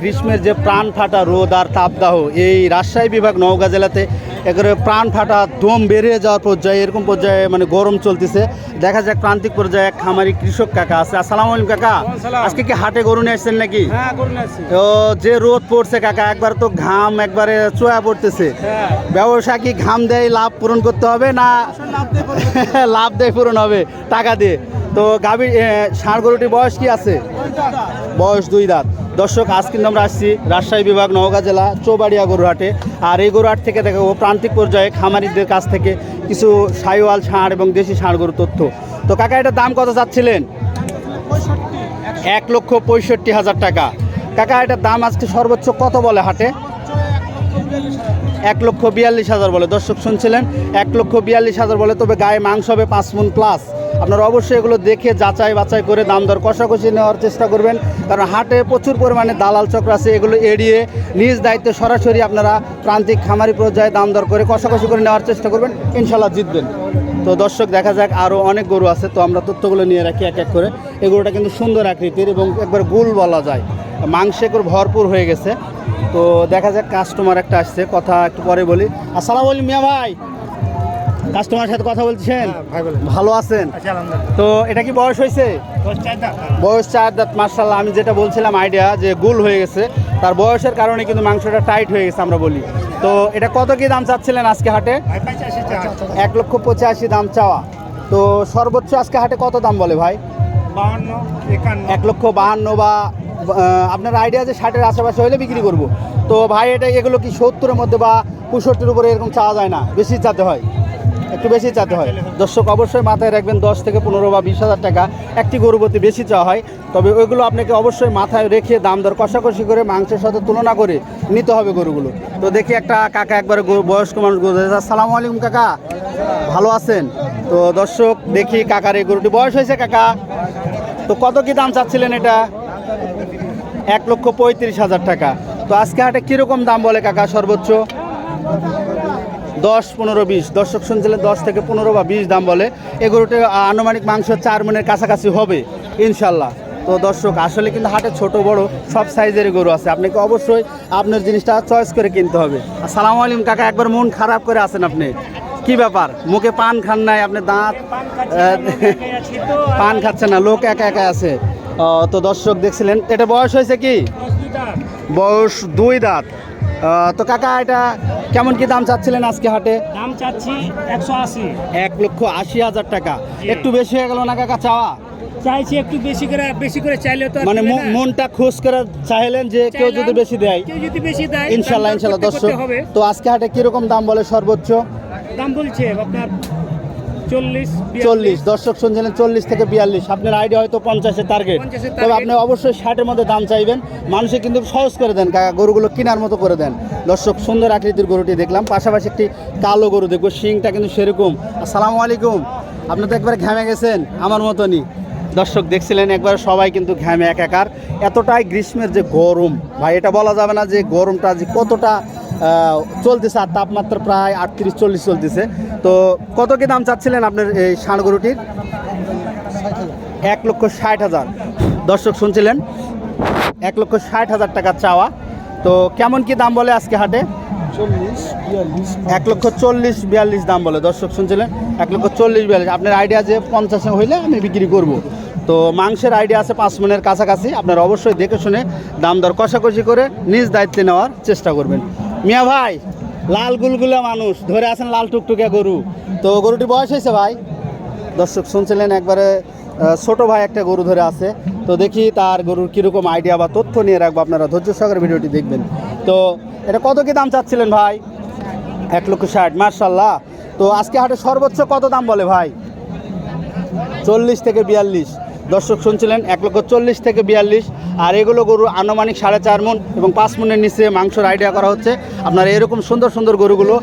গ্রীষ্মের যে প্রাণ ফাটা রোদ আর তাপদাহ এই রাজশাহী বিভাগ নওগাঁ জেলাতে একেবারে প্রাণ ফাটা দম বেরিয়ে যাওয়ার পর্যায়ে এরকম পর্যায়ে মানে গরম চলতেছে। দেখা যাক প্রান্তিক পর্যায়ে এক খামারি কৃষক কাকা আছে। আসসালামু আলাইকুম কাকা। আজকে কি হাটে গরু নিয়ে আসছেন নাকি? হ্যাঁ তো যে রোদ পড়ছে কাকা একবার তো ঘাম একবারে চোয়া পড়তেছে। হ্যাঁ। ব্যবসা কি ঘাম দেয় লাভ পূরণ করতে হবে না লাভ দেয় পূরণ হবে। টাকা দিয়ে। তো গাভী ষাঁড় গরুটির বয়স কি আছে? বয়স দুই দাঁত। দর্শক, আজ কিন্তু আমরা আসছি রাজশাহী বিভাগ নওগাঁ জেলা চৌবাড়িয়া গরুহাটে আর এই গরুহাট থেকে দেখাবো প্রান্তিক পর্যায়ে খামারিদের কাছ থেকে কিছু সাইওয়াল ষাঁড় এবং দেশি ষাঁড় গরুর তথ্য। তো কাকা, এটার দাম কত চাচ্ছিলেন? এক লক্ষ পঁয়ষট্টি হাজার টাকা। কাকা, এটার দাম আজকে সর্বোচ্চ কত বলে হাটে? এক লক্ষ বিয়াল্লিশ হাজার বলে। দর্শক শুনছিলেন, এক লক্ষ বিয়াল্লিশ হাজার বলে, তবে গায়ে মাংস হবে পাঁচ মুন প্লাস আপনারা অবশ্যই এগুলো দেখে যাচাই বাছাই করে দাম দর কষাকষি নেওয়ার চেষ্টা করবেন। কারণ হাটে প্রচুর পরিমাণে দালাল চক্র আছে, এগুলো এড়িয়ে নিজ দায়িত্বে সরাসরি আপনারা প্রান্তিক খামারি পর্যায়ে দাম দর করে কষাকষি করে নেওয়ার চেষ্টা করবেন। ইনশাল্লাহ জিতবেন। তো দর্শক, দেখা যাক আরও অনেক গরু আছে, তো আমরা তথ্যগুলো নিয়ে রাখি এক এক করে। এই গরুটা কিন্তু সুন্দর আকৃতির এবং একবার গুল বলা যায়। মাংসে করে ভরপুর হয়ে গেছে। তো দেখা যাক কাস্টমার একটা আসছে, কথা একটু পরে বলি। আসসালামু আলাইকুম মিয়া ভাই। কাস্টমারের সাথে কথা বলছেন? ভালো আছেন? তো এটা কি বয়স হয়েছে? বয়স চার দাঁত। মার্শাল্লাহ আমি যেটা বলছিলাম আইডিয়া যে গুল হয়ে গেছে তার বয়সের কারণে কিন্তু মাংসটা টাইট হয়ে গেছে আমরা বলি। তো এটা কত কি দাম চাচ্ছিলেন আজকে হাটে? এক লক্ষ পঁচাশি দাম চাওয়া। তো সর্বোচ্চ আজকে হাটে কত দাম বলে ভাই? এক লক্ষ বাহান্ন বা আপনার আইডিয়া যে ষাটের আশেপাশে হলে বিক্রি করব। তো ভাই এটা এগুলো কি সত্তরের মধ্যে বা পঁয়ষট্টির উপরে এরকম চাওয়া যায় না? বেশি চাতে হয়। একটু বেশি চাতে হয়। দর্শক অবশ্যই মাথায় রাখবেন, দশ থেকে পনেরো বা বিশ হাজার টাকা একটি গরুপতি বেশি চাওয়া হয়। তবে ওইগুলো আপনাকে অবশ্যই মাথায় রেখে দাম দর কষাকষি করে মাংসের সাথে তুলনা করে নিতে হবে গরুগুলো। তো দেখি একটা কাকা একবারে বয়স্ক মানুষ গরু আসসালামু আলাইকুম কাকা, ভালো আছেন? তো দর্শক দেখি কাকার এই গরুটি, বয়স হয়েছে কাকা? তো কত কি দাম চাচ্ছিলেন এটা? এক লক্ষ পঁয়ত্রিশ হাজার টাকা। তো আজকে হাটে কীরকম দাম বলে কাকা সর্বোচ্চ? দশ পনেরো বিশ। দর্শক শুনছিলেন দশ থেকে পনেরো বা বিশ দাম বলে। এগুলোতে আনুমানিক মাংস চার মনের কাছাকাছি হবে ইনশাল্লাহ। তো দর্শক আসলে কিন্তু হাটে ছোট বড় সব সাইজেরই গরু আছে। আপনাকে অবশ্যই আপনার জিনিসটা চয়েস করে কিনতে হবে। আসসালামু আলাইকুম কাকা একবার মন খারাপ করে আছেন আপনি? কি ব্যাপার? মুখে পান খান নাই আপনি দাঁত পান খাচ্ছে না লোক একা একা আছে। তো দর্শক দেখছিলেন এটা বয়স হয়েছে কি? বয়স দুই দাঁত। তো কাকা এটা কেমন কি দাম চাচ্ছিলেন আজকে হাটে? দাম চাচ্ছি একশো আশি। এক লক্ষ আশি হাজার টাকা। একটু বেশি হয়ে গেল না কাকা চাওয়া? চাইছি একটু বেশি করে বেশি করে চাইলে তো মানে মন- মনটা খোঁজ করে চাইলেন যে কেউ যদি বেশি দেয়। কেউ যদি বেশি দেয় ইনশাল্লাহ ইনশাল্লাহ দর্শক। তো আজকে হাটে কীরকম দাম বলে সর্বোচ্চ? দাম বলছে আপনার চল্লিশ দর্শক শুনছিলেন চল্লিশ থেকে বিয়াল্লিশ। আপনার আইডিয়া হয়তো পঞ্চাশের টার্গেট তবে আপনি অবশ্যই ষাটের মধ্যে দাম চাইবেন। মানুষে কিন্তু সহজ করে দেন কাকা। গরুগুলো কেনার মতো করে দেন। দর্শক সুন্দর আকৃতির গরুটি দেখলাম। পাশাপাশি একটি কালো গরু দেখব। শিংটা কিন্তু সেরকম। আসসালামু আলাইকুম। আপনি তো একবারে ঘামে গেছেন আমার মতনই। দর্শক দেখছিলেন একবার সবাই কিন্তু ঘামে একাকার। এতটাই গ্রীষ্মের যে গরম ভাই এটা বলা যাবে না যে গরমটা যে কতটা চলতেছে আর তাপমাত্রা প্রায় আটত্রিশ, চল্লিশ চলতেছে। তো কত কি দাম চাচ্ছিলেন আপনার এই ষাঁড় গরুটির এক লক্ষ ষাট হাজার। দর্শক শুনছিলেন? এক লক্ষ ষাট হাজার টাকা চাওয়া। তো কেমন কি দাম বলে আজকে হাটে? এক লক্ষ চল্লিশ, বিয়াল্লিশ দাম বলে। দর্শক শুনছিলেন? এক লক্ষ চল্লিশ, বিয়াল্লিশ। আপনার আইডিয়া যে পঞ্চাশে হইলে আমি বিক্রি করব। তো মাংসের আইডিয়া আছে পাঁচ মনের কাছাকাছি। আপনারা অবশ্যই দেখে শুনে দাম দর কষাকষি করে নিজ দায়িত্বে নেওয়ার চেষ্টা করবেন। মিয়া ভাই, লাল গুলগুলা মানুষ, ধরে আছেন লাল টুকটুকে গরু। তো গরুটি বয়স হয়েছে ভাই? দর্শক, শুনছিলেন একবারে ছোট ভাই একটা গরু ধরে আছে। তো দেখি তার গরুর কীরকম আইডিয়া বা তথ্য নিয়ে রাখব আপনারা। ধৈর্য সহকারে ভিডিওটি দেখবেন। তো এটা কত কি দাম চাচ্ছিলেন ভাই? এক লক্ষ ষাট মার্শাল্লাহ তো আজকে হাটে সর্বোচ্চ কত দাম বলে ভাই? চল্লিশ থেকে বিয়াল্লিশ। দর্শক, শুনছিলেন? এক লক্ষ চল্লিশ থেকে বিয়াল্লিশ। আর এগুলো গরু আনুমানিক সাড়ে চার মন এবং পাঁচ মনের নিচে মাংসর আইডিয়া করা হচ্ছে। আপনারা এরকম সুন্দর সুন্দর গরুগুলো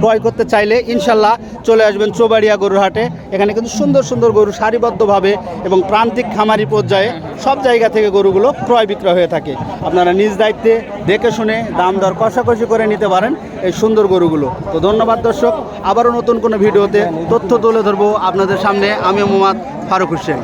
ক্রয় করতে চাইলে ইনশাল্লাহ চলে আসবেন চৌবাড়িয়া গরুর হাটে। এখানে কিন্তু সুন্দর সুন্দর গরু সারিবদ্ধভাবে এবং প্রান্তিক খামারি পর্যায়ে সব জায়গা থেকে গরুগুলো ক্রয় বিক্রয় হয়ে থাকে। আপনারা নিজ দায়িত্বে দেখে শুনে দাম দর কষাকষি করে নিতে পারেন এই সুন্দর গরুগুলো। তো ধন্যবাদ দর্শক, আবারও নতুন কোনো ভিডিওতে তথ্য তুলে ধরবো আপনাদের সামনে। আমি মোহাম্মদ ফারুক হোসেন।